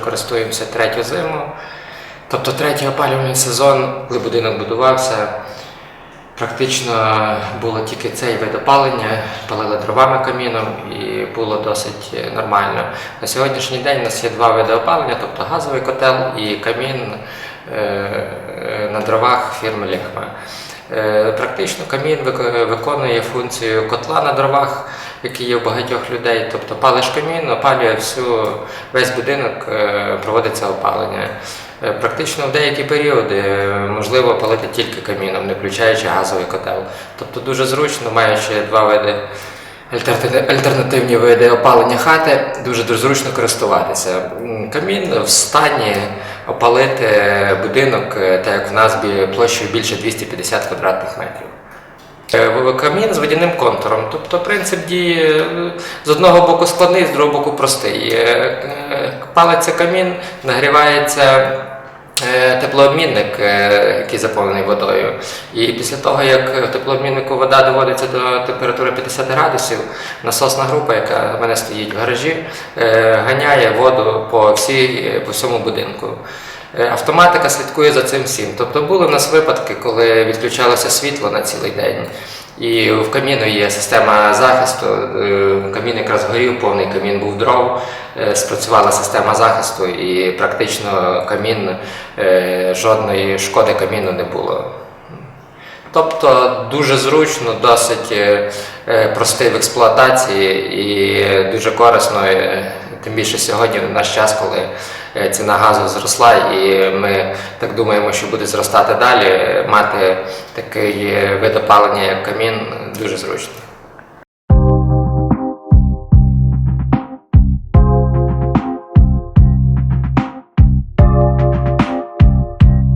користуємося третю зиму. Тобто третій опалювальний сезон, коли будинок будувався, практично було тільки цей вид опалення, палили дровами каміном і було досить нормально. На сьогоднішній день у нас є два види опалення, тобто газовий котел і камін е, е, на дровах фірми Лехма. Е, Практично камін виконує функцію котла на дровах, який є у багатьох людей. Тобто палиш камін, опалює всю, весь будинок, е, проводиться опалення. Е, Практично в деякі періоди можливо палити тільки каміном, не включаючи газовий котел. Тобто дуже зручно, маючи два види альтернативні види опалення хати, дуже зручно користуватися. Камін в стані опалити будинок, е, так як в нас площею більше 250 квадратних метрів. Е, Камін з водяним контуром. Тобто принцип дії е, з одного боку складний, з другого боку простий. Палиться камін, нагрівається теплообмінник, е, який заповнений водою. І після того, як в теплообміннику вода доводиться до температури 50 градусів, насосна група, яка в мене стоїть в гаражі, е, ганяє воду по, всій, по всьому будинку. Е, Автоматика слідкує за цим всім. Тобто були в нас випадки, коли відключалося світло на цілий день. І в каміну є система захисту. е, Камін якраз горів, повний камін був дров. е, Спрацювала система захисту, і практично камін е, жодної шкоди каміну не було. Тобто дуже зручно, досить простий в експлуатації і дуже корисно, тим більше сьогодні в наш час, коли е, ціна газу зросла, і ми так думаємо, що буде зростати далі. Мати такий е, вид опалення, як камін, дуже зручно.